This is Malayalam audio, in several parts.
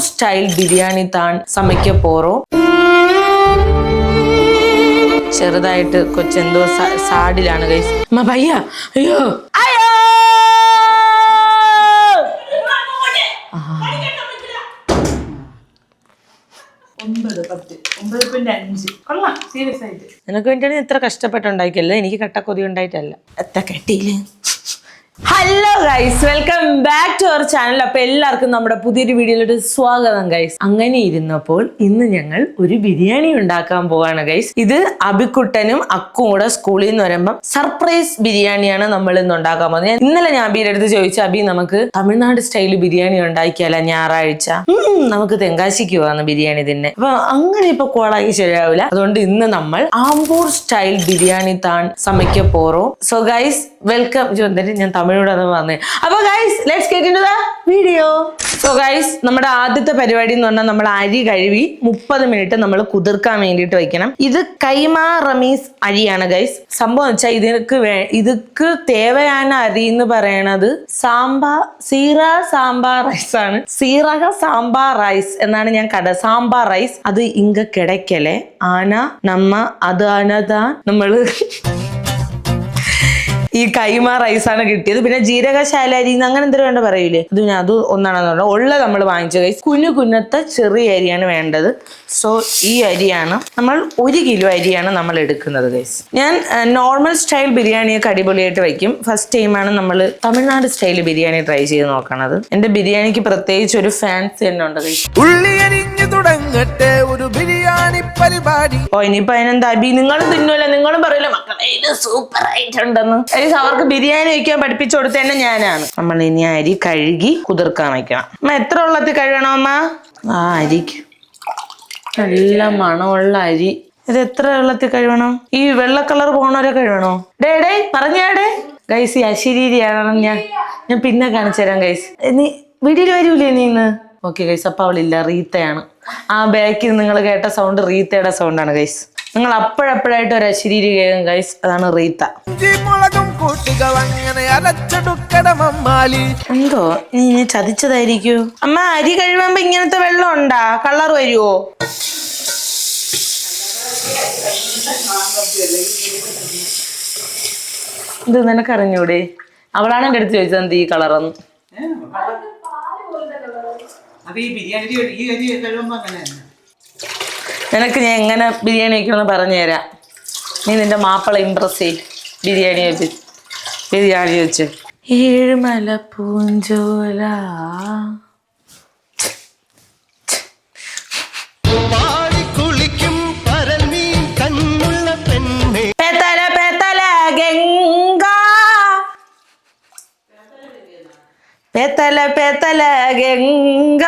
ஸ்டைல் பிரியாணி தான் சமைக்க போறோம் ചെറുതായിട്ട് കൊച്ചെന്തോ സ- സാഡിലാണ് ഗൈസ് അമ്മ ഭയ്യ അയ്യോ അയ്യോ ഒമ്പത് പത്ത് ഒമ്പത് പോയിന്റ് അഞ്ച് കൊള്ളാം സീരിയസ് ആയിട്ട് നിനക്ക് വേണ്ടിയാണ് ഇത്ര കഷ്ടപ്പെട്ടുണ്ടാക്കിയല്ലേ എനിക്ക് കട്ടക്കൊതി ഉണ്ടായിട്ടല്ല എത്ര കെട്ടിയില്ലേ Hello guys welcome back to our channel അപ്പൊ എല്ലാവർക്കും നമ്മുടെ പുതിയൊരു വീഡിയോയിലോട്ട് സ്വാഗതം ഗൈസ് അങ്ങനെ ഇരുന്നപ്പോൾ ഇന്ന് ഞങ്ങൾ ഒരു ബിരിയാണി ഉണ്ടാക്കാൻ പോവാണ് ഗൈസ് ഇത് അബിക്കുട്ടനും അക്കും കൂടെ സ്കൂളിൽ നിന്ന് വരുമ്പം സർപ്രൈസ് ബിരിയാണിയാണ് നമ്മൾ ഇന്ന് ഉണ്ടാക്കാൻ പോകുന്നത്. ഇന്നലെ ഞാൻ അബിയുടെ അടുത്ത് ചോദിച്ച അബി നമുക്ക് തമിഴ്നാട് സ്റ്റൈൽ ബിരിയാണി ഉണ്ടാക്കിയാല ഞായറാഴ്ച? നമുക്ക് തെങ്കാശിക്ക് പോകാന്ന് ബിരിയാണി തന്നെ. അപ്പൊ അങ്ങനെ ഇപ്പൊ കോളാക്കി ശരിയാവില്ല. അതുകൊണ്ട് ഇന്ന് നമ്മൾ ആമ്പൂർ സ്റ്റൈൽ ബിരിയാണി താൻ സമയ്ക്ക പോറോ. സോ ഗൈസ് വെൽക്കം ഞാൻ തമിഴ് തമിഴോട് അത് പറഞ്ഞേ. അപ്പൊ guys let's get the video so guys നമ്മുടെ ആദ്യത്തെ പരിപാടി എന്ന് പറഞ്ഞാൽ നമ്മൾ അരി കഴുകി മുപ്പത് മിനിറ്റ് നമ്മൾ കുതിർക്കാൻ വേണ്ടിയിട്ട് വെക്കണം. ഇത് കൈമാ റമീസ് അരിയാണ് ഗൈസ് സംഭവം വെച്ചാൽ ഇതിനക്ക് വേ ഇതുക്ക് തേവയാന അരി എന്ന് പറയണത് സാമ്പാർ സീറ സാമ്പാർ റൈസ് ആണ്. സീറക സാമ്പാർ റൈസ് എന്നാണ് ഞാൻ കട സാമ്പാർ റൈസ് അത് ഇങ്ക കിടക്കലെ ആന നമ്മ അത് ആനതാ നമ്മൾ ഈ കൈമ റൈസാണ് കിട്ടിയത്. പിന്നെ ജീരകശാല അരി എന്ന് അങ്ങനെ എന്തൊരു വേണ്ട പറയൂലേ? അത് പിന്നെ അത് ഒന്നാണെന്ന് ഉള്ള നമ്മൾ വാങ്ങിച്ച. കൈ കുഞ്ഞു കുഞ്ഞത്തെ ചെറിയ അരിയാണ് വേണ്ടത്. സോ ഈ അരിയാണ് നമ്മൾ ഒരു കിലോ അരിയാണ് നമ്മൾ എടുക്കുന്നത് ഗൈസ് ഞാൻ നോർമൽ സ്റ്റൈൽ ബിരിയാണിയൊക്കെ അടിപൊളിയായിട്ട് വയ്ക്കും ഫസ്റ്റ് ടൈമാണ് നമ്മൾ തമിഴ്നാട് സ്റ്റൈൽ ബിരിയാണി ട്രൈ ചെയ്ത് നോക്കണത്. എന്റെ ബിരിയാണിക്ക് പ്രത്യേകിച്ച് ഒരു ഫാൻസി തന്നെ ഉണ്ട് ഗൈസ് തുടങ്ങട്ടെ ഒരു ബിരിയാണി പരിപാടി. ഓ ഇനിയിപ്പോ അതിനെന്താ? അബി നിങ്ങളും തിന്നൂല നിങ്ങളും പറയില്ല മക്കളെ ഇത് സൂപ്പർ ആയിട്ടുണ്ടെന്ന് ഗൈസ് അവർക്ക് ബിരിയാണി വയ്ക്കാൻ പഠിപ്പിച്ചു കൊടുത്തതന്നെ ഞാനാണ്. നമ്മൾ ഇനി അരി കഴുകി കുതിർക്കാൻ വയ്ക്കണം. അമ്മ എത്ര ഉള്ളത്തിൽ കഴുകണം അമ്മ ആ അരിക്ക് നല്ല മണമുള്ള അരി. ഇത് എത്ര വെള്ളത്തിൽ കഴുകണം? ഈ വെള്ള കളർ പോണവരെ കഴുകണോ? ഡേ ഡേ പറഞ്ഞാടേ ഗൈസ് ഈ അശരീരിയാണ് ഞാൻ ഞാൻ പിന്നെ കാണിച്ചു തരാം ഗൈസ്. നീ വീട്ടിൽ വരൂലേ നീ ഇന്ന്? ഓക്കെ ഗൈസ് അപ്പൊ അവളില്ല റീത്തയാണ്. ആ ബാക്കിൽ നിങ്ങൾ കേട്ട സൗണ്ട് റീത്തയുടെ സൗണ്ടാണ് ഗൈസ് നിങ്ങൾ അപ്പോഴപ്പോഴായിട്ട് ഒരു അശരീരി കേൾക്കും ഗൈസ് അതാണ് റീത്ത. എന്തോ? നീ ഇനി ചതിച്ചതായിരിക്കൂ. അമ്മ അരി കഴിയുമ്പോ ഇങ്ങനത്തെ വെള്ളം ഉണ്ടാ? കളർ വരുവോ? ഇത് നിനക്കറിഞ്ഞൂടെ? അവളാണ് എന്റെ അടുത്ത് ചോദിച്ചത് എന്ത് ഈ കളറെന്ന് ഈ ബിരിയാണി ഈ അരി കഴിയുമ്പോ അങ്ങനെ തന്നെ. നിനക്ക് ഞാൻ എങ്ങനെ ബിരിയാണി വയ്ക്കണമെന്ന് പറഞ്ഞു തരാം. നീ നിന്റെ മാപ്പിള ഇമ്പ്രസ് ചെയ് ബിരിയാണി വെച്ച്. ബിരിയാണി വെച്ച്. ഏഴുമല പൂഞ്ചോല. പേത്തല പേത്തല ഗംഗ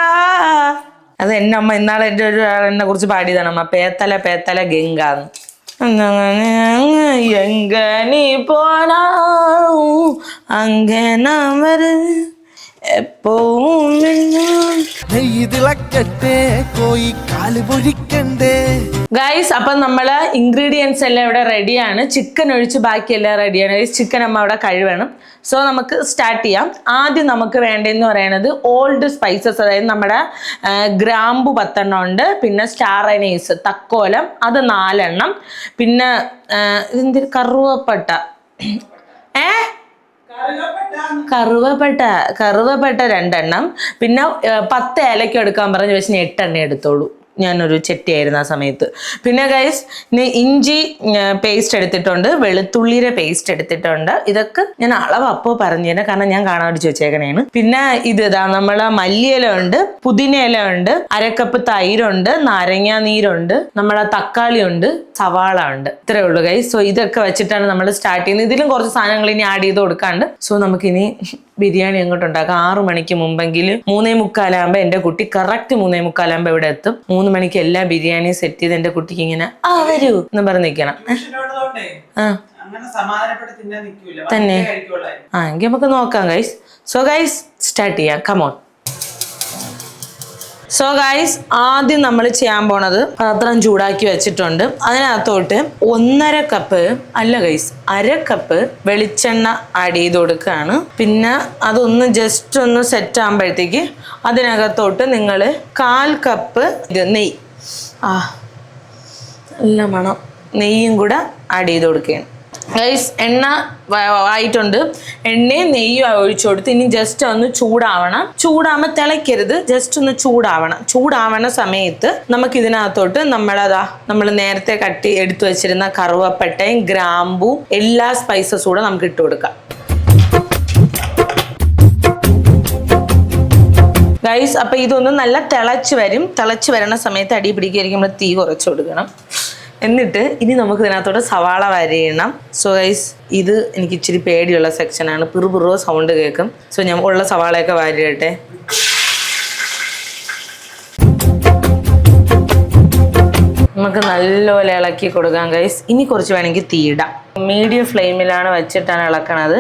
അത് എന്നെ അമ്മ ഇന്നാളെ എന്റെ ഒരു ആൾ എന്നെ കുറിച്ച് പാടിയതാണ് അമ്മ പേത്തല പേത്തല ഗംഗ എങ്ക നീ പോനാ അങ്ങനവർ എപ്പോഴും ഗൈസ് അപ്പം നമ്മൾ ഇൻഗ്രീഡിയൻസ് എല്ലാം ഇവിടെ റെഡിയാണ് ചിക്കൻ ഒഴിച്ച് ബാക്കിയെല്ലാം റെഡിയാണ് ചിക്കൻ അമ്മ അവിടെ കഴിവണം സോ നമുക്ക് സ്റ്റാർട്ട് ചെയ്യാം. ആദ്യം നമുക്ക് വേണ്ടതെന്ന് പറയുന്നത് ഓൾഡ് സ്പൈസസ് അതായത് നമ്മുടെ ഗ്രാമ്പു പത്തെണ്ണം ഉണ്ട്. പിന്നെ സ്റ്റാർ അനീസ് തക്കോലം അത് നാലെണ്ണം. പിന്നെ ഇതെന്ത് കറുവപ്പട്ട. ഏ കറുവപ്പട്ട കറുവപ്പട്ട രണ്ടെണ്ണം. പിന്നെ പത്ത് ഏലക്ക എടുക്കാൻ പറഞ്ഞു പക്ഷെ എട്ടെണ്ണ എടുത്തോളൂ. ഞാനൊരു ചെട്ടിയായിരുന്നു ആ സമയത്ത്. പിന്നെ ഗൈസ് ഇഞ്ചി പേസ്റ്റ് എടുത്തിട്ടുണ്ട് വെളുത്തുള്ളിയുടെ പേസ്റ്റ് എടുത്തിട്ടുണ്ട്. ഇതൊക്കെ ഞാൻ അളവ് അപ്പോൾ പറഞ്ഞു തരാം കാരണം ഞാൻ വേണ്ടി വെച്ചേക്കണേണ് പിന്നെ ഇത് ഇതാ നമ്മളെ മല്ലിയില ഉണ്ട് പുതിന ഇല ഉണ്ട് അരക്കപ്പ് തൈരുണ്ട് നാരങ്ങാ നീരുണ്ട് നമ്മളെ തക്കാളി ഉണ്ട് സവാള ഉണ്ട് ഇത്രേ ഉള്ളൂ ഗൈസ് സോ ഇതൊക്കെ വെച്ചിട്ടാണ് നമ്മൾ സ്റ്റാർട്ട് ചെയ്യുന്നത്. ഇതിലും കുറച്ച് സാധനങ്ങൾ ഇനി ആഡ് ചെയ്ത് കൊടുക്കാണ്ട്. സോ നമുക്കിനി ബിരിയാണി അങ്ങോട്ട് ഉണ്ടാക്കാം. ആറു മണിക്ക് മുമ്പെങ്കിൽ മൂന്നേ മുക്കാലാകുമ്പോൾ എന്റെ കുട്ടി കറക്റ്റ് മൂന്നേ മുക്കാലാകുമ്പോൾ ഇവിടെ എത്തും. മൂന്ന് മണിക്ക് എല്ലാ ബിരിയാണിയും സെറ്റ് ചെയ്ത് എന്റെ കുട്ടിക്ക് ഇങ്ങനെ ആ വരൂ എന്ന് പറഞ്ഞ് നിൽക്കണം ആ. തന്നെ. ആ എങ്കിൽ നമുക്ക് നോക്കാം ഗൈസ് സോ ഗൈസ് സ്റ്റാർട്ട് ചെയ്യാം. കമോൺ സോ ഗൈസ് ആദ്യം നമ്മൾ ചെയ്യാൻ പോണത് പാത്രം ചൂടാക്കി വെച്ചിട്ടുണ്ട്. അതിനകത്തോട്ട് ഒന്നര കപ്പ് അല്ല ഗൈസ് അര കപ്പ് വെളിച്ചെണ്ണ ആഡ് ചെയ്ത് കൊടുക്കുകയാണ്. പിന്നെ അതൊന്ന് ജസ്റ്റ് ഒന്ന് സെറ്റ് ആകുമ്പോഴത്തേക്ക് അതിനകത്തോട്ട് നിങ്ങൾ കാൽ കപ്പ് ഇത് നെയ്യ് ആ നല്ല മണം നെയ്യും കൂടെ ആഡ് ചെയ്ത് കൊടുക്കുകയാണ്. ഗൈസ് എണ്ണ ആയിട്ടുണ്ട്. എണ്ണയും നെയ്യും ഒഴിച്ചു കൊടുത്ത് ഇനി ജസ്റ്റ് ഒന്ന് ചൂടാവണം. ചൂടാകുമ്പോൾ തിളയ്ക്കരുത്. ജസ്റ്റ് ഒന്ന് ചൂടാവണം. ചൂടാവണ സമയത്ത് നമുക്ക് ഇതിനകത്തോട്ട് നമ്മളതാ നമ്മൾ നേരത്തെ കട്ടി എടുത്തു വെച്ചിരുന്ന കറുവപ്പട്ടയും ഗ്രാമ്പു എല്ലാ സ്പൈസസും കൂടെ നമുക്ക് ഇട്ട് കൊടുക്കാം. ഗൈസ് അപ്പൊ ഇതൊന്ന് നല്ല തിളച്ച് വരും. തിളച്ച് വരണ സമയത്ത് അടി പിടിക്കുകയായിരിക്കും നമ്മൾ തീ കുറച്ച് കൊടുക്കണം. എന്നിട്ട് ഇനി നമുക്ക് ഇതിനകത്തോട്ട് സവാള വരയണം. സോ ഗൈസ് ഇത് എനിക്ക് ഇച്ചിരി പേടിയുള്ള സെക്ഷനാണ് പിറുപിറോ സൗണ്ട് കേൾക്കും. സോ ഞാൻ ഉള്ള സവാളയൊക്കെ വാരിയട്ടെ നമുക്ക് നല്ലപോലെ ഇളക്കി കൊടുക്കാം ഗൈസ് ഇനി കുറച്ച് വേണമെങ്കിൽ തീയിടാം. മീഡിയം ഫ്ലെയിമിലാണ് വെച്ചിട്ടാണ് ഇളക്കണത്.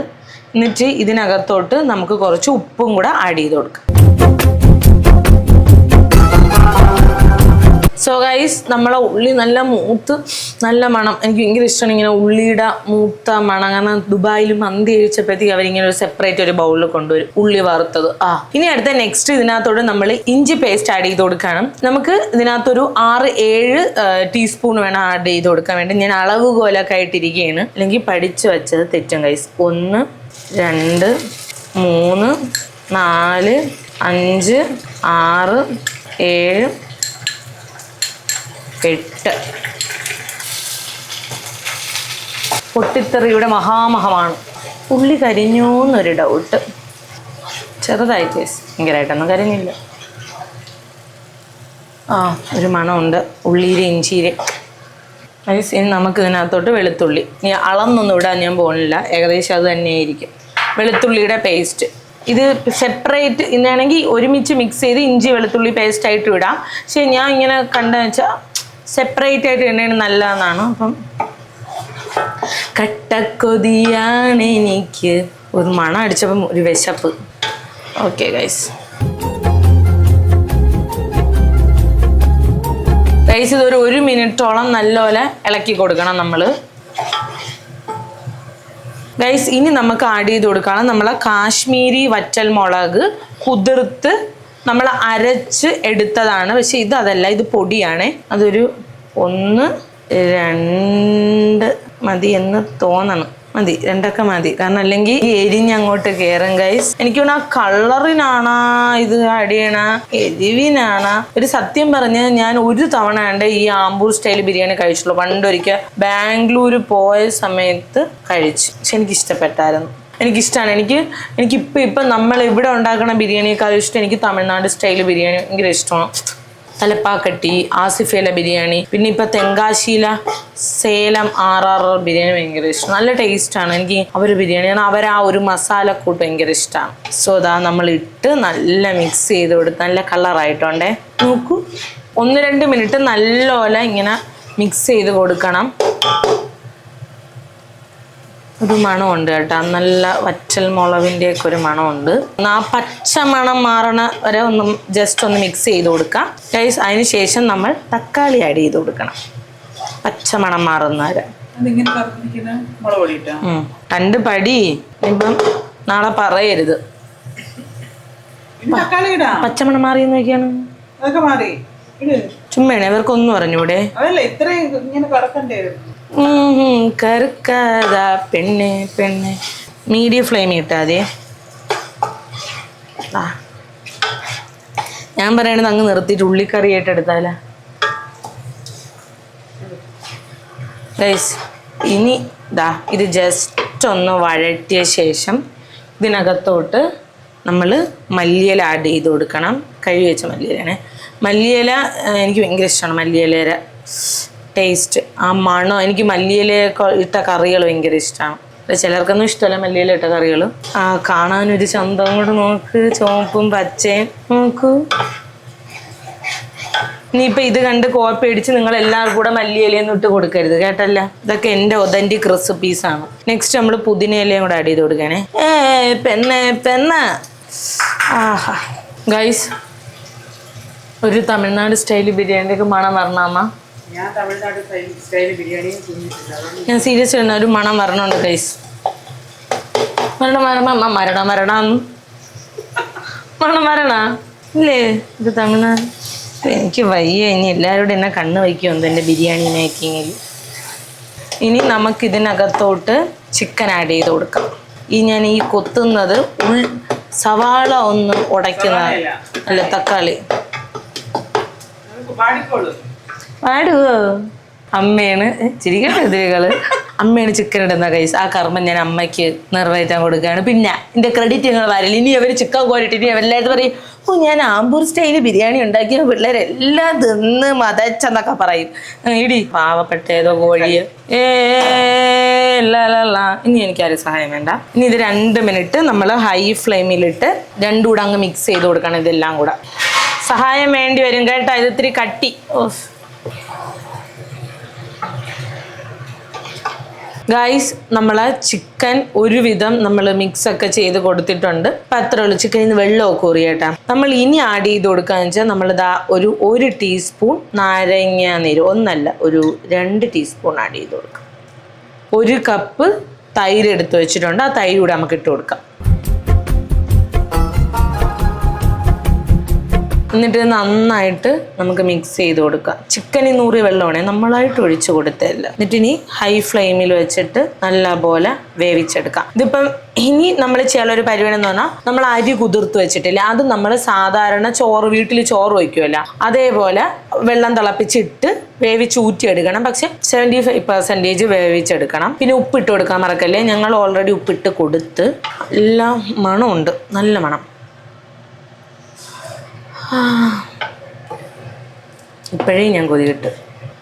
എന്നിട്ട് ഇതിനകത്തോട്ട് നമുക്ക് കുറച്ച് ഉപ്പും കൂടെ ആഡ് ചെയ്ത് കൊടുക്കാം. സോ ഗൈസ് നമ്മളെ ഉള്ളി നല്ല മൂത്ത് നല്ല മണം. എനിക്ക് ഭയങ്കര ഇഷ്ടമാണ് ഇങ്ങനെ ഉള്ളിയുടെ മൂത്ത മണം. കാരണം ദുബായിൽ മന്തി കഴിച്ചപ്പോഴത്തേക്ക് അവരിങ്ങനെ ഒരു സെപ്പറേറ്റ് ഒരു ബൗളിൽ കൊണ്ടുവരും ഉള്ളി വറുത്തത്. ആ ഇനി അടുത്ത നെക്സ്റ്റ് ഇതിനകത്തോട് നമ്മൾ ഇഞ്ചി പേസ്റ്റ് ആഡ് ചെയ്ത് കൊടുക്കണം. നമുക്ക് ഇതിനകത്തൊരു ആറ് ഏഴ് ടീസ്പൂൺ വേണം ആഡ് ചെയ്ത് കൊടുക്കാൻ വേണ്ടി. ഞാൻ അളവ് കോലൊക്കെ ആയിട്ടിരിക്കുകയാണ്. അല്ലെങ്കിൽ പഠിച്ചു വെച്ചത് തെറ്റും ഗൈസ് ഒന്ന് രണ്ട് മൂന്ന് നാല് അഞ്ച് ആറ് ഏഴ് എട്ട്. പൊട്ടിത്തെറിയുടെ മഹാമഹമാണ്. ഉള്ളി കരിഞ്ഞു എന്നൊരു ഡൗട്ട് ചെറുതായി കേസ് ഭയങ്കരമായിട്ടൊന്നും കരിഞ്ഞില്ല. ആ ഒരു മണമുണ്ട്. ഉള്ളിയിലെ ഇഞ്ചിയിലെ ഐസ് ഇനി നമുക്ക് ഇതിനകത്തോട്ട് വെളുത്തുള്ളി. ഇനി അളന്നൊന്നും ഇടാൻ ഞാൻ പോകുന്നില്ല ഏകദേശം അത് തന്നെയായിരിക്കും. വെളുത്തുള്ളിയുടെ പേസ്റ്റ് ഇത് സെപ്പറേറ്റ് ഇന്നാണെങ്കിൽ ഒരുമിച്ച് മിക്സ് ചെയ്ത് ഇഞ്ചി വെളുത്തുള്ളി പേസ്റ്റ് ആയിട്ട് ഇടാം. പക്ഷേ ഞാൻ ഇങ്ങനെ കണ്ടെന്ന് വെച്ചാൽ സെപ്പറേറ്റ് ആയിട്ട് ഇടണേണ് നല്ലതെന്നാണ്? അപ്പം കട്ടക്കൊതിയാണ് എനിക്ക്. ഒരു മണം അടിച്ചപ്പം ഒരു വിശപ്പ്. ഓക്കെ ഗൈസ് ഗൈസ് ഇതൊരു ഒരു മിനിറ്റോളം നല്ലപോലെ ഇളക്കി കൊടുക്കണം നമ്മൾ ഗൈസ് ഇനി നമുക്ക് ആഡ് ചെയ്ത് കൊടുക്കണം നമ്മളെ കാശ്മീരി വറ്റൽ മുളക് കുതിർത്ത് നമ്മൾ അരച്ച് എടുത്തതാണ്. പക്ഷെ ഇത് അതല്ല ഇത് പൊടിയാണേ. അതൊരു ഒന്ന് രണ്ട് മതി എന്ന് തോന്നണം. മതി രണ്ടൊക്കെ മതി. കാരണം അല്ലെങ്കിൽ ഈ എരിഞ്ഞങ്ങോട്ട് കയറും ഗൈസ് എനിക്ക് ആ കളറിനാണാ ഇത് അടിയണ എരിവിനാണാ. ഒരു സത്യം പറഞ്ഞ് ഞാൻ ഒരു തവണ ഉണ്ട് ഈ ആംബൂർ സ്റ്റൈൽ ബിരിയാണി കഴിച്ചുള്ളൂ പണ്ടൊരിക്കൽ ബാംഗ്ലൂർ പോയ സമയത്ത് കഴിച്ചു. പക്ഷെ എനിക്ക് ഇഷ്ടപ്പെട്ടായിരുന്നു എനിക്കിഷ്ടമാണ് എനിക്ക് എനിക്കിപ്പോൾ ഇപ്പം നമ്മൾ ഇവിടെ ഉണ്ടാക്കുന്ന ബിരിയാണിയേക്കാളും ഇഷ്ടം എനിക്ക് തമിഴ്നാട് സ്റ്റൈൽ ബിരിയാണി ഭയങ്കര ഇഷ്ടമാണ്. തലപ്പാക്കട്ടി ആസിഫേല ബിരിയാണി പിന്നെ ഇപ്പം തെങ്കാശീല സേലം ആർ ആർ ബിരിയാണി ഭയങ്കര ഇഷ്ടം. നല്ല ടേസ്റ്റാണ് എനിക്ക് അവർ ബിരിയാണി. കാരണം അവർ ആ ഒരു മസാലക്കൂട്ട് ഭയങ്കര ഇഷ്ടമാണ് സോ അതാ നമ്മൾ ഇട്ട് നല്ല മിക്സ് ചെയ്ത് കൊടുത്ത് നല്ല കളറായിട്ടുണ്ടേ നോക്കൂ. ഒന്ന് രണ്ട് മിനിറ്റ് നല്ലപോലെ ഇങ്ങനെ മിക്സ് ചെയ്ത് കൊടുക്കണം. ഒരു മണമുണ്ട് കേട്ടോ. നല്ല വറ്റൽ മുളവിന്റെ ഒക്കെ ഒരു മണമുണ്ട്. ആ പച്ച മണം മാറണ വരെ ഒന്ന് ജസ്റ്റ് ഒന്ന് മിക്സ് ചെയ്ത് കൊടുക്കാം. ഗൈസ് അതിന് ശേഷം നമ്മൾ തക്കാളി ആഡ് ചെയ്ത് കൊടുക്കണം. പച്ച മണം മാറുന്ന വരെ. രണ്ട് പടി. ഇപ്പം നാളെ പറയരുത്. പച്ചമണം മാറിയെന്ന് നോക്കിയാണ് ചുമ്മാണ് ഇവർക്കൊന്നും അറിഞ്ഞൂടെ? ഇത്രയും ഇങ്ങനെ കറുക്കാത പെണ്ണ് പെണ്ണ്. മീഡിയം ഫ്ലെയിം ഇട്ടാതെ ആ ഞാൻ പറയണത് അങ്ങ് നിർത്തിയിട്ട് ഉള്ളിക്കറിയായിട്ട് എടുത്താല. ഗൈസ് ഇനി ദാ ഇത് ജസ്റ്റ് ഒന്ന് വഴറ്റിയ ശേഷം ഇതിനകത്തോട്ട് നമ്മൾ മല്ലിയില ആഡ് ചെയ്ത് കൊടുക്കണം. കഴുകി വെച്ച മല്ലിയിലാണ് മല്ലിയില എനിക്ക് ഭയങ്കര ഇഷ്ടമാണ് മല്ലിയിലയുടെ ടേസ്റ്റ് ആ മണം. എനിക്ക് മല്ലിയില ഇട്ട കറികൾ ഭയങ്കര ഇഷ്ടമാണ് ചിലർക്കൊന്നും ഇഷ്ടമല്ല മല്ലിയില ഇട്ട കറികൾ ആ കാണാനൊരു ചന്തം കൂടെ നോക്ക്. ചുവപ്പും പച്ചയും നോക്കൂ. ഇനിയിപ്പോ ഇത് കണ്ട് കോപ്പി അടിച്ച് നിങ്ങൾ എല്ലാവർക്കും കൂടെ മല്ലിയിലയൊന്നും ഇട്ട് കൊടുക്കരുത് കേട്ടല്ല? ഇതൊക്കെ എന്റെ റെസിപ്പീസ് ആണ്. നെക്സ്റ്റ് നമ്മൾ പുതിനയിലയും കൂടെ ആഡ് ചെയ്ത് കൊടുക്കണേ. ഏ പെണ്ണ പെണ്ണ ആഹാ. ഗൈസ് ഒരു തമിഴ്നാട് സ്റ്റൈൽ ബിരിയാണിയൊക്കെ മണം വരണമ്മ ഞാൻ സീരിയസ് ആണ്. ഒരു മണം വരണുണ്ട് കൈസ് മരണ മരണ മരണ മരണം. മണം വരണ? ഇല്ലേ? ഇത് തമിഴ്നാട്. എനിക്ക് വയ്യ. ഇനി എല്ലാവരോടും എന്നെ കണ്ണ് വയ്ക്കുമെന്ന് എന്റെ ബിരിയാണി മേക്കിങ്ങിൽ. ഇനി നമുക്ക് ഇതിനകത്തോട്ട് ചിക്കൻ ആഡ് ചെയ്ത് കൊടുക്കാം. ഈ ഞാൻ ഈ കൊത്തുന്നത് ഉൾ സവാള ഒന്ന് ഉടയ്ക്കുന്ന അല്ല തക്കാളി. പാടിക്കോളൂ. പാടുവോ അമ്മയാണ്. ചിരിക്കട്ടെ ഇതികൾ അമ്മയാണ് ചിക്കൻ ഇടുന്ന കൈസ് ആ കർമ്മം ഞാൻ അമ്മയ്ക്ക് നിറവേറ്റാൻ കൊടുക്കുകയാണ്. പിന്നെ എന്റെ ക്രെഡിറ്റ് ഞങ്ങൾ വരില്ല? ഇനി അവർ ചിക്കൻ കോരിട്ട് ഇനി അവരെല്ലാവരും പറയും ഓ ഞാൻ ആമ്പൂർ സ്റ്റൈൽ ബിരിയാണി ഉണ്ടാക്കിയ പിള്ളേരെല്ലാം തിന്ന് മതച്ചെന്നൊക്കെ പറയും. ഇടി പാവപ്പെട്ട ഏതോ കോഴിയെ. ഏ. ഇനി എനിക്കാരും സഹായം വേണ്ട. ഇനി ഇത് രണ്ട് മിനിറ്റ് നമ്മൾ ഹൈ ഫ്ലെയിമിലിട്ട് രണ്ടും കൂടെ അങ്ങ് മിക്സ് ചെയ്ത് കൊടുക്കണം ഇതെല്ലാം കൂടെ. സഹായം വേണ്ടി വരും കേട്ടോ. ഇത് ഇത്തിരി കട്ടി. ഓഫ്. ഗൈസ് നമ്മൾ ചിക്കൻ ഒരുവിധം നമ്മൾ മിക്സ് ഒക്കെ ചെയ്ത് കൊടുത്തിട്ടുണ്ട്. അപ്പം അത്ര ഉള്ളൂ ചിക്കനിൽ നിന്ന് വെള്ളമൊക്കെ ഊറിയേട്ടാ. നമ്മൾ ഇനി ആഡ് ചെയ്ത് കൊടുക്കാന്ന് വെച്ചാൽ നമ്മളിതാ ഒരു ഒരു ടീസ്പൂൺ നാരങ്ങ നീര്. ഒന്നല്ല ഒരു രണ്ട് ടീസ്പൂൺ ആഡ് ചെയ്ത് കൊടുക്കാം. ഒരു കപ്പ് തൈര് എടുത്ത് വെച്ചിട്ടുണ്ട്. ആ തൈര് കൂടെ നമുക്ക് ഇട്ട് കൊടുക്കാം. എന്നിട്ട് നന്നായിട്ട് നമുക്ക് മിക്സ് ചെയ്ത് കൊടുക്കാം. ചിക്കനിൽ നൂറി വെള്ളമാണ് നമ്മളായിട്ട് ഒഴിച്ചു കൊടുത്തതല്ല. എന്നിട്ട് ഇനി ഹൈ ഫ്ലെയിമിൽ വെച്ചിട്ട് നല്ലപോലെ വേവിച്ചെടുക്കാം. ഇതിപ്പം ഇനി നമ്മൾ ചെയ്യാനുള്ള ഒരു പരിപാടി എന്ന് പറഞ്ഞാൽ നമ്മൾ അരി കുതിർത്ത് വെച്ചിട്ടില്ല. അത് നമ്മൾ സാധാരണ ചോറ് വീട്ടിൽ ചോറ് വയ്ക്കുമല്ല അതേപോലെ വെള്ളം തിളപ്പിച്ചിട്ട് വേവിച്ച് ഊറ്റിയെടുക്കണം. പക്ഷെ സെവന്റി ഫൈവ് പെർസെന്റേജ് വേവിച്ചെടുക്കണം. പിന്നെ ഉപ്പിട്ട് കൊടുക്കാൻ മറക്കല്ലേ? ഞങ്ങൾ ഓൾറെഡി ഉപ്പിട്ട് കൊടുത്ത് എല്ലാം മണമുണ്ട്. നല്ല മണം. ഇപ്പോഴേ ഞാൻ കൊതി കിട്ട്.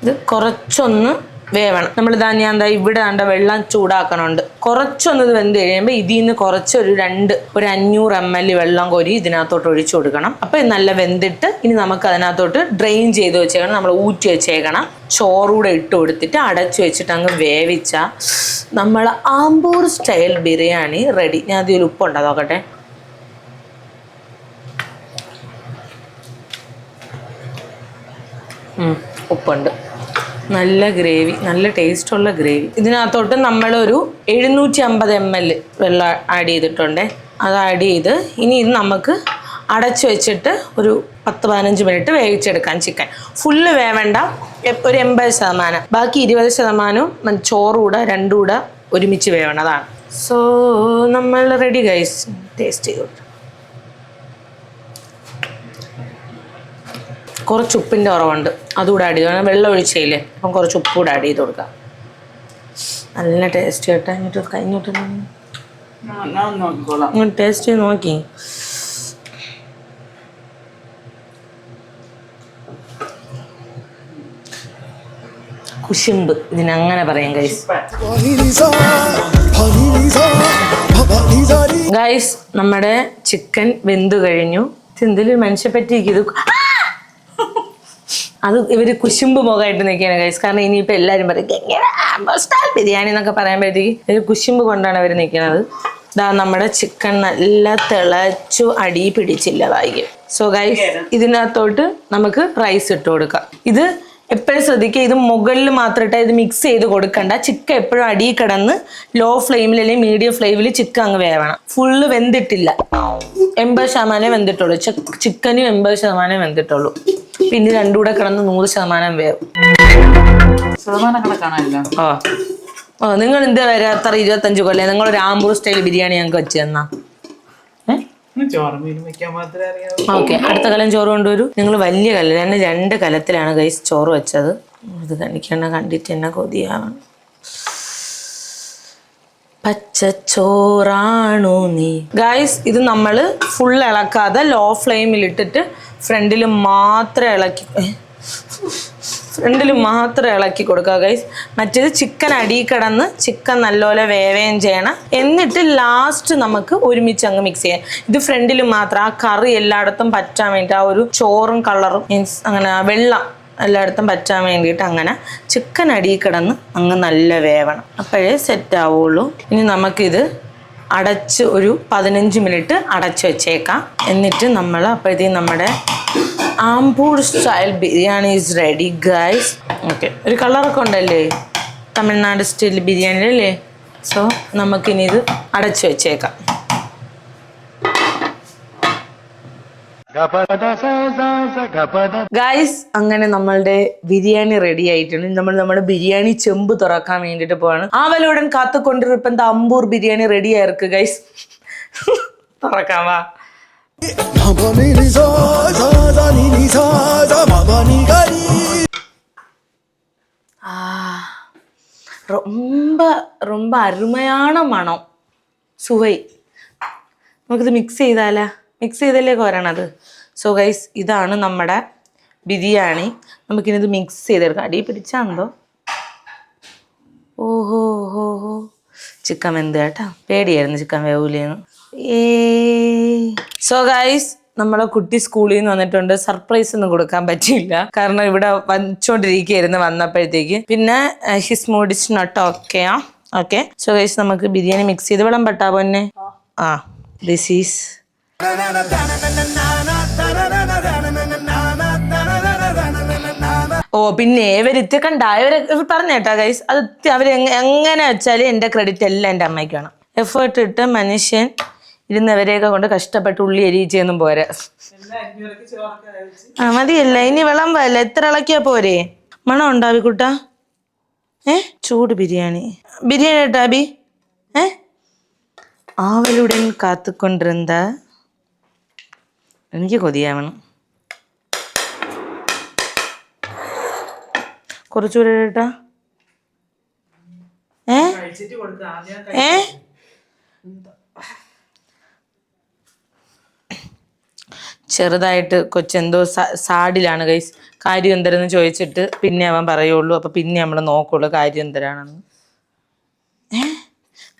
ഇത് കുറച്ചൊന്ന് വേവണം. നമ്മൾ ഇതാ ഞാൻ എന്താ ഇവിടെ ആണ്ട വെള്ളം ചൂടാക്കണുണ്ട്. കുറച്ചൊന്ന് ഇത് വെന്ത് കഴിയുമ്പോൾ ഇതിൽ നിന്ന് കുറച്ചൊരു രണ്ട് ഒരു അഞ്ഞൂറ് എം എൽ വെള്ളം കോരി ഇതിനകത്തോട്ട് ഒഴിച്ചു കൊടുക്കണം. അപ്പോൾ നല്ല വെന്തിട്ട് ഇനി നമുക്ക് അതിനകത്തോട്ട് ഡ്രെയിൻ ചെയ്ത് വെച്ചേക്കണം. നമ്മൾ ഊറ്റി വെച്ചേക്കണം. ചോറൂടെ ഇട്ട് കൊടുത്തിട്ട് അടച്ചു വെച്ചിട്ട് അങ്ങ് വേവിച്ച നമ്മൾ ആമ്പൂർ സ്റ്റൈൽ ബിരിയാണി റെഡി ഞാൻ അതിൽ ഉപ്പുണ്ടോ നോക്കട്ടെ. ഉപ്പുണ്ട്. നല്ല ഗ്രേവി നല്ല ടേസ്റ്റുള്ള ഗ്രേവി. ഇതിനകത്തോട്ട് നമ്മളൊരു എഴുന്നൂറ്റി അമ്പത് എം എൽ വെള്ളം ആഡ് ചെയ്തിട്ടുണ്ട്. അത് ആഡ് ചെയ്ത് ഇനി ഇത് നമുക്ക് അടച്ചു വെച്ചിട്ട് ഒരു പത്ത് പതിനഞ്ച് മിനിറ്റ് വേവിച്ചെടുക്കാം ചിക്കൻ ഫുള്ള് വേവേണ്ട ഒരു എൺപത് ശതമാനം. ബാക്കി ഇരുപത് ശതമാനവും ചോറൂടെ രണ്ടും കൂടെ ഒരുമിച്ച് വേവണതാണ്. സോ നമ്മൾ റെഡി ഗൈസ് ടേസ്റ്റ് ചെയ്തു കുറച്ച് ഉപ്പിന്റെ കുറവുണ്ട്. അതുകൂടെ ആഡ് ചെയ്തു? കാരണം വെള്ളം ഒഴിച്ചില്ലേ അപ്പം കുറച്ച് ഉപ്പ് കൂടെ ആഡ് ചെയ്ത് കൊടുക്കാം. നല്ല ടേസ്റ്റ് കേട്ടോ. ഇങ്ങോട്ട് കഴിഞ്ഞിട്ട് ഇങ്ങോട്ട് ടേസ്റ്റ് ചെയ്ത് നോക്കി. കുശുമ്പ്. ഇതിനങ്ങനെ പറയാം ഗൈസ് ഗൈസ് നമ്മുടെ ചിക്കൻ വെന്തു കഴിഞ്ഞു. എന്തെങ്കിലും മനുഷ്യ പറ്റിയിരിക്കും ഇത്? അത് ഇവർ കുശുമ്പ് മുഖമായിട്ട് നിൽക്കുകയാണ് ഗൈസ് കാരണം ഇനിയിപ്പോൾ എല്ലാവരും പറയും എങ്ങനെ ബിരിയാണി എന്നൊക്കെ പറയുമ്പോഴത്തേക്ക് ഒരു കുശുമ്പ് കൊണ്ടാണ് അവർ നിൽക്കുന്നത്. ഇതാ നമ്മുടെ ചിക്കൻ നല്ല തിളച്ചു അടി പിടിച്ചില്ലതായി സോ ഗൈസ് ഇതിനകത്തോട്ട് നമുക്ക് റൈസ് ഇട്ട് കൊടുക്കാം. ഇത് എപ്പോഴും ശ്രദ്ധിക്കുക ഇത് മുകളിൽ മാത്രം ഇട്ടാൽ ഇത് മിക്സ് ചെയ്ത് കൊടുക്കണ്ട. ചിക്ക എപ്പോഴും അടിയിൽ കിടന്ന് ലോ ഫ്ലെയിമിൽ അല്ലെങ്കിൽ മീഡിയം ഫ്ലെയിമിൽ ചിക്ക അങ്ങ് വേവണം. ഫുള്ള് വെന്തിട്ടില്ല. എൺപത് ശതമാനമേ വെന്തിട്ടുള്ളൂ. ചിക്ക് ചിക്കനും എൺപത് ശതമാനമേ വെന്തിട്ടുള്ളൂ. പിന്നെ രണ്ടും കൂടെ കിടന്ന് നൂറ് ശതമാനം വേവും. ശതമാനം ഓ നിങ്ങൾ എന്താ വരെ അത്ര ഇരുപത്തഞ്ച് കൊല്ലേ? നിങ്ങൾ ഒരു ആമ്പൂർ സ്റ്റൈൽ ബിരിയാണി ഞങ്ങൾക്ക് വെച്ച് തന്നാ. ഓക്കെ അടുത്ത കലം ചോറ് കൊണ്ടുവരൂ. നിങ്ങൾ വലിയ കല്ല് തന്നെ രണ്ട് കലത്തിലാണ് ഗൈസ് ചോറ് വെച്ചത്. ഇത് കണ്ടിക്കണ കണ്ടിട്ട് എന്നെ കൊതിയാവണം. പച്ചച്ചോറാണു നീ. ഗൈസ് ഇത് നമ്മൾ ഫുൾ ഇളക്കാതെ ലോ ഫ്ലെയിമിൽ ഇട്ടിട്ട് ഫ്രണ്ടിൽ മാത്രം ഇളക്കി. ഫ്രണ്ടിൽ മാത്രം ഇളക്കി കൊടുക്കുക ഗൈസ് മറ്റേത് ചിക്കൻ അടി കിടന്ന് ചിക്കൻ നല്ലപോലെ വേവേം ചെയ്യണം. എന്നിട്ട് ലാസ്റ്റ് നമുക്ക് ഒരുമിച്ച് അങ്ങ് മിക്സ് ചെയ്യാം. ഇത് ഫ്രണ്ടിൽ മാത്രം. ആ കറി എല്ലായിടത്തും പറ്റാൻ വേണ്ടി ആ ഒരു ചോറും കളറും മീൻസ് അങ്ങനെ വെള്ളം എല്ലായിടത്തും പറ്റാൻ വേണ്ടിയിട്ട് അങ്ങനെ ചിക്കൻ അടിയിൽ കിടന്ന് അങ്ങ് നല്ല വേവണം. അപ്പോഴേ സെറ്റ് ആവുള്ളൂ. ഇനി നമുക്കിത് അടച്ച് ഒരു പതിനഞ്ച് മിനിറ്റ് അടച്ച് വെച്ചേക്കാം. എന്നിട്ട് നമ്മൾ അപ്പോഴത്തേക്കും നമ്മുടെ Ambur style biryani is ready guys okay ഒരു കളറൊക്കെ ഉണ്ടല്ലേ? തമിഴ്നാട് സ്റ്റൈൽ ബിരിയാണി അല്ലേ? സോ നമുക്കിനി ഇത് അടച്ചു വെച്ചേക്കാം. ഗായ്സ് അങ്ങനെ നമ്മളുടെ ബിരിയാണി റെഡി ആയിട്ടുണ്ട്. നമ്മൾ നമ്മുടെ ബിരിയാണി ചെമ്പ് തുറക്കാൻ വേണ്ടിട്ട് പോവാണ്. ആ വലോടൻ കാത്തുകൊണ്ടിരിപ്പം അമ്പൂർ ബിരിയാണി റെഡി ആയിരിക്കും ഗൈസ് തുറക്കാം ரொம்ப ரொம்ப அருமையான மனம் சுவை നമുക്കിത് മിക്സ് ചെയ്താലാ മിക്സ് ചെയ്തല്ലേ കോരണത് സോ ഗൈസ് ഇതാണ് നമ്മുടെ ബിരിയാണി നമുക്കിനിത് മിക്സ് ചെയ്തെടുക്കാം അടി പിടിച്ചാന്തോ ഓഹോ ഹോ ഹോ ചിക്കൻ വെന്ത് കേട്ടാ പേടിയായിരുന്നു ചിക്കൻ വേവൂലേന്ന് ഏ സോ ഗൈസ് നമ്മളെ കുട്ടി സ്കൂളിൽ നിന്ന് വന്നിട്ടുണ്ട്. സർപ്രൈസ് ഒന്നും കൊടുക്കാൻ പറ്റിയില്ല. കാരണം ഇവിടെ വച്ചോണ്ടിരിക്കുകയായിരുന്നു വന്നപ്പോഴത്തേക്ക്. പിന്നെ ഹിസ് മൂഡ് ഇസ് നോട്ട് ഓക്കെയാ ഓക്കെ സോ ഗൈസ് നമുക്ക് ബിരിയാണി മിക്സ് ചെയ്ത് വെള്ളം പെട്ടാ പൊന്നെ. ആ ദിസ് ഈസ് ഓ പിന്നെ ഇവരിത്ത് കണ്ട ഇവർ പറഞ്ഞേട്ടാ ഗൈസ് അത് അവർ എങ്ങനെ വെച്ചാൽ എന്റെ ക്രെഡിറ്റ് എല്ലാം എന്റെ അമ്മയ്ക്ക് വേണം. എഫേർട്ട് ഇട്ട് മനുഷ്യൻ ഇരുന്നവരെയൊക്കെ കൊണ്ട് കഷ്ടപ്പെട്ട് ഉള്ളി എരിയിച്ചൊന്നും പോരാ. ആ മതിയല്ല. ഇനി വിളമ്പല്ല? എത്ര ഇളക്കിയാ പോരെ? മണം ഉണ്ടാവി കുട്ട ഏ? ചൂട് ബിരിയാണി. ബിരിയാണി കേട്ടാബി ഏ? ആവലുടൻ കാത്തുകൊണ്ടിരുന്ന എനിക്ക് കൊതിയാവണം. കുറച്ചുകൂടെ കേട്ടാ ഏ? ഏ? ചെറുതായിട്ട് കൊച്ചെന്തോ സാഡിലാണ് കൈസ് കാര്യം എന്തരെന്ന് ചോദിച്ചിട്ട് പിന്നെ അവൻ പറയുള്ളൂ. അപ്പൊ പിന്നെ നമ്മൾ നോക്കുള്ളൂ കാര്യം എന്തരാണെന്ന്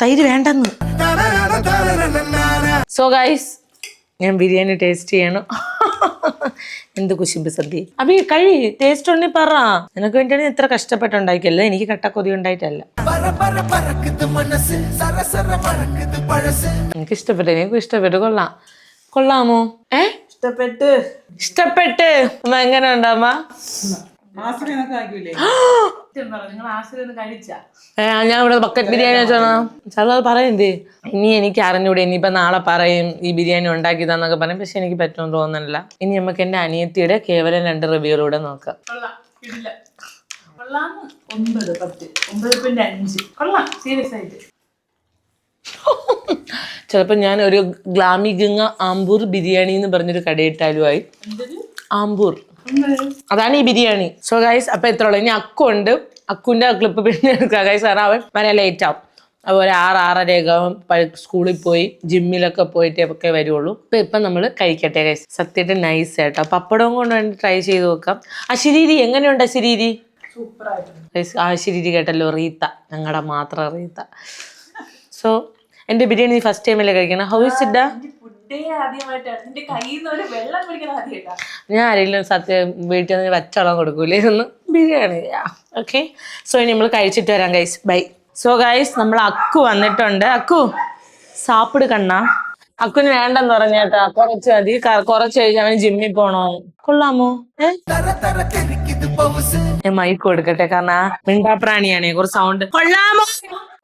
തൈര് വേണ്ടെന്ന്. സോ ഗൈസ് ഞാൻ ബിരിയാണി ടേസ്റ്റ് ചെയ്യണം. എന്ത് കുശിമ്പ് സദ്യ. അഭി കഴി. ടേസ്റ്റ് ഉണ്ണി പറ. നിനക്ക് വേണ്ടിയാണ് ഇത്ര കഷ്ടപ്പെട്ടുണ്ടാക്കിയല്ലേ? എനിക്ക് കട്ടക്കൊതി ഉണ്ടായിട്ടല്ല. എനിക്ക് ഇഷ്ടപ്പെട്ടു എനിക്ക് ഇഷ്ടപ്പെട്ടു കൊള്ളാം. കൊള്ളാമോ? ഏ? ഇഷ്ടപ്പെട്ട്. ഇഷ്ടപ്പെട്ട്. അമ്മ എങ്ങനെ ഉണ്ടാമ്മ ഞാൻ ഇവിടെ ബക്കറ്റ് ബിരിയാണി വെച്ചോണോ? ചില പറയുന്നേ ഇനി എനിക്ക് അറിഞ്ഞൂടെ ഇനിയിപ്പോ നാളെ പറയും ഈ ബിരിയാണി ഉണ്ടാക്കിയതാന്നൊക്കെ പറയും. പക്ഷെ എനിക്ക് പറ്റുമെന്ന് തോന്നുന്നില്ല. ഇനി നമുക്ക് എന്റെ അനിയത്തിയുടെ കേവലം രണ്ട് റിവ്യൂലൂടെ നോക്കാം. ഒമ്പത് പത്ത്. ഒമ്പത് പോയിന്റ് അഞ്ച്. കൊള്ളാം സീരിയസ് ആയിട്ട്. ചിലപ്പോൾ ഞാൻ ഒരു ഗ്ലാമി ഗംഗ ആംബൂർ ബിരിയാണി എന്ന് പറഞ്ഞൊരു കടയിട്ടാലുമായി ആമ്പൂർ. അതാണ് ഈ ബിരിയാണി. സോ ഗൈസ് അപ്പൊ എത്ര ഉള്ളു. ഇനി അക്കു ഉണ്ട്. അക്കുന്റെ ക്ലിപ്പ് പിന്നെ എടുക്കുക ഗൈസ് കാരണം അവൻ വരാൻ ലേറ്റ് ആവും. അതുപോലെ ആറ് ആറരയൊക്കെ ആവും. സ്കൂളിൽ പോയി ജിമ്മിലൊക്കെ പോയിട്ട് ഒക്കെ വരുള്ളൂ ഇപ്പം ഇപ്പൊ നമ്മൾ കഴിക്കട്ടെ ഗൈസ് സത്യമായിട്ട് നൈസ് ആയിട്ടോ പപ്പടവും കൊണ്ട് വേണ്ടി ട്രൈ ചെയ്ത് നോക്കാം. ആ അശരീരി എങ്ങനെയുണ്ട് അശരീരി? സൂപ്പർ ആ ഗൈസ് ആശരീരി കേട്ടല്ലോ റീത്ത. ഞങ്ങളുടെ മാത്രം റീത്ത. സോ എന്റെ ബിരിയാണി നീ ഫസ്റ്റ് ടൈമല്ലേ കഴിക്കണം? ഹൗ ഇസ് ഇഡ ഞാൻ ആരെങ്കിലും സത്യം വീട്ടിൽ നിന്ന് വച്ചോളം കൊടുക്കൂലേ? ഒന്ന് ബിരിയാണി ഓക്കെ സോ ഇനി നമ്മൾ കഴിച്ചിട്ട് വരാം ഗൈസ് ബൈ സോ ഗൈസ് നമ്മൾ അക്കു വന്നിട്ടുണ്ട്. അക്കു സാപ്പിട് കണ്ണ. അക്കുന് വേണ്ടെന്ന് പറഞ്ഞേട്ടാ. കുറച്ച് മതി. കൊറച്ച് കഴിഞ്ഞ് അവന് ജിമ്മിൽ പോണോ? കൊള്ളാമോ? ഏ? ഞാൻ മൈക്ക് കൊടുക്കട്ടെ കാരണം മിണ്ടാപ്രാണിയാണ് മിണ്ടാപ്രാണിയാണേ. കുറച്ച് സൗണ്ട് കൊള്ളാമോ?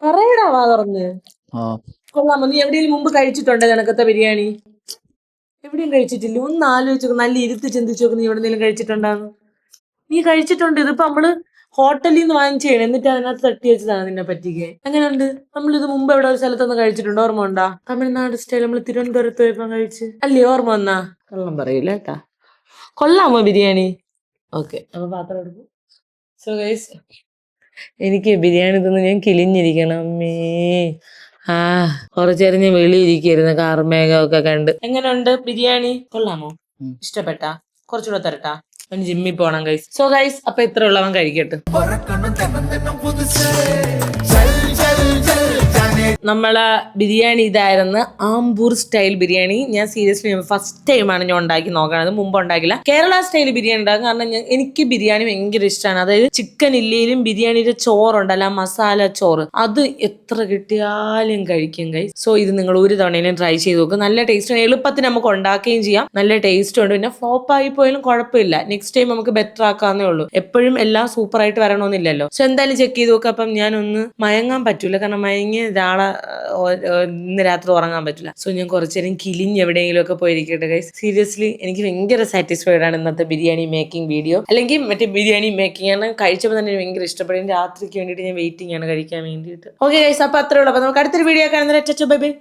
പറയടാ വാ തുറന്ന്. കൊള്ളാമോ? നീ എവിടെയെങ്കിലും മുമ്പ് കഴിച്ചിട്ടുണ്ടോ നിനക്കത്തെ ബിരിയാണി? എവിടെയും കഴിച്ചിട്ടില്ല. ഒന്ന് ആലോചിച്ചു നല്ല ഇരുത്ത് ചിന്തിച്ചു നോക്ക് നീ എവിടെയെങ്കിലും കഴിച്ചിട്ടുണ്ടാന്ന്. നീ കഴിച്ചിട്ടുണ്ട്. ഇതിപ്പോ നമ്മൾ ഹോട്ടലിൽ നിന്ന് വാങ്ങിച്ചാണ് എന്നിട്ട് അതിനകത്ത് തട്ടി വെച്ചതാണ് നിന്നെ പറ്റിക്ക്. എങ്ങനെയുണ്ട്? നമ്മൾ ഇത് മുമ്പ് എവിടെ ഒരു സ്ഥലത്തൊന്ന് കഴിച്ചിട്ടുണ്ട്? ഓർമ്മ ഉണ്ടാ? തമിഴ്നാട് സ്റ്റൈൽ നമ്മൾ തിരുവനന്തപുരത്ത് പോയപ്പോ കഴിച്ച്. അല്ലേ? ഓർമ്മ വന്നാ? കള്ളം പറയൂല കേട്ടാ. കൊള്ളാമോ ബിരിയാണി? ഓക്കെ. അപ്പൊ പാത്രം എടുക്കും. സോ ഗൈസ് എനിക്ക് ബിരിയാണി തന്നെ ഞാൻ കിളിഞ്ഞിരിക്കണം. അമ്മേ. ആ കുറച്ചേരം ഞാൻ വെളിയിരിക്കായിരുന്നു കാർമേഘമൊക്കെ കണ്ട്. എങ്ങനെയുണ്ട് ബിരിയാണി? കൊള്ളാമോ? ഇഷ്ടപ്പെട്ട? കുറച്ചുകൂടെ തരട്ടാ? അവൻ ജിമ്മിൽ പോണം ഗൈസ് സോ ഗൈസ് അപ്പൊ ഇത്ര ഉള്ളവൻ കഴിക്കട്ടെ നമ്മളെ ബിരിയാണി ഇതായിരുന്നു ആംബൂർ സ്റ്റൈൽ ബിരിയാണി. ഞാൻ സീരിയസ്ലി ഫസ്റ്റ് ടൈമാണ് ഞാൻ ഉണ്ടാക്കി നോക്കണത്. മുമ്പ് ഉണ്ടാക്കില്ല കേരള സ്റ്റൈൽ ബിരിയാണി ഉണ്ടാകും കാരണം ഞാൻ എനിക്ക് ബിരിയാണി ഭയങ്കര ഇഷ്ടമാണ് അതായത് ചിക്കൻ ഇല്ലേലും ബിരിയാണിയുടെ ചോറുണ്ടല്ലോ മസാല ചോറ്. അത് എത്ര കിട്ടിയാലും കഴിക്കും കൈ സോ ഇത് നിങ്ങൾ ഒരു തവണയിലും ട്രൈ ചെയ്ത് നോക്കും. നല്ല ടേസ്റ്റ് എളുപ്പത്തിന് നമുക്ക് ഉണ്ടാക്കുകയും ചെയ്യാം. നല്ല ടേസ്റ്റ് ഉണ്ട്. പിന്നെ ഫ്ലോപ്പ് ആയി പോയാലും കുഴപ്പമില്ല. നെക്സ്റ്റ് ടൈം നമുക്ക് ബെറ്റർ ആക്കാന്നേ ഉള്ളൂ. എപ്പോഴും എല്ലാം സൂപ്പർ ആയിട്ട് വരണമെന്നില്ലല്ലോ. സോ എന്തായാലും ചെക്ക് ചെയ്ത് നോക്കാം. അപ്പം ഞാനൊന്ന് മയങ്ങാൻ പറ്റൂല. കാരണം മയങ്ങി നാളെ ഇന്ന് രാത്രി ഉറങ്ങാൻ പറ്റില്ല. സോ ഞാൻ കുറച്ചു നേരം കിലിഞ്ഞ് എവിടെയെങ്കിലും ഒക്കെ പോയിരിക്കട്ടെ ഗൈസ് സീരിയസ്ലി എനിക്ക് ഭയങ്കര സാറ്റിസ്ഫൈഡ് ആണ് ഇന്നത്തെ ബിരിയാണി മേക്കിംഗ് വീഡിയോ അല്ലെങ്കിൽ മറ്റേ ബിരിയാണി മേക്കിംഗ് ആണ്. കഴിച്ചപ്പോൾ തന്നെ ഭയങ്കര ഇഷ്ടപ്പെടും രാത്രിക്ക് വേണ്ടിയിട്ട് ഞാൻ വെയിറ്റിംഗ് ആണ് കഴിക്കാൻ വേണ്ടിയിട്ട്. ഓക്കെ ഗൈസ് അപ്പോൾ അത്രേ ഉള്ളൂ. അപ്പോൾ നമുക്ക് അടുത്തൊരു വീഡിയോ കാണുന്നത് ബൈ ബൈ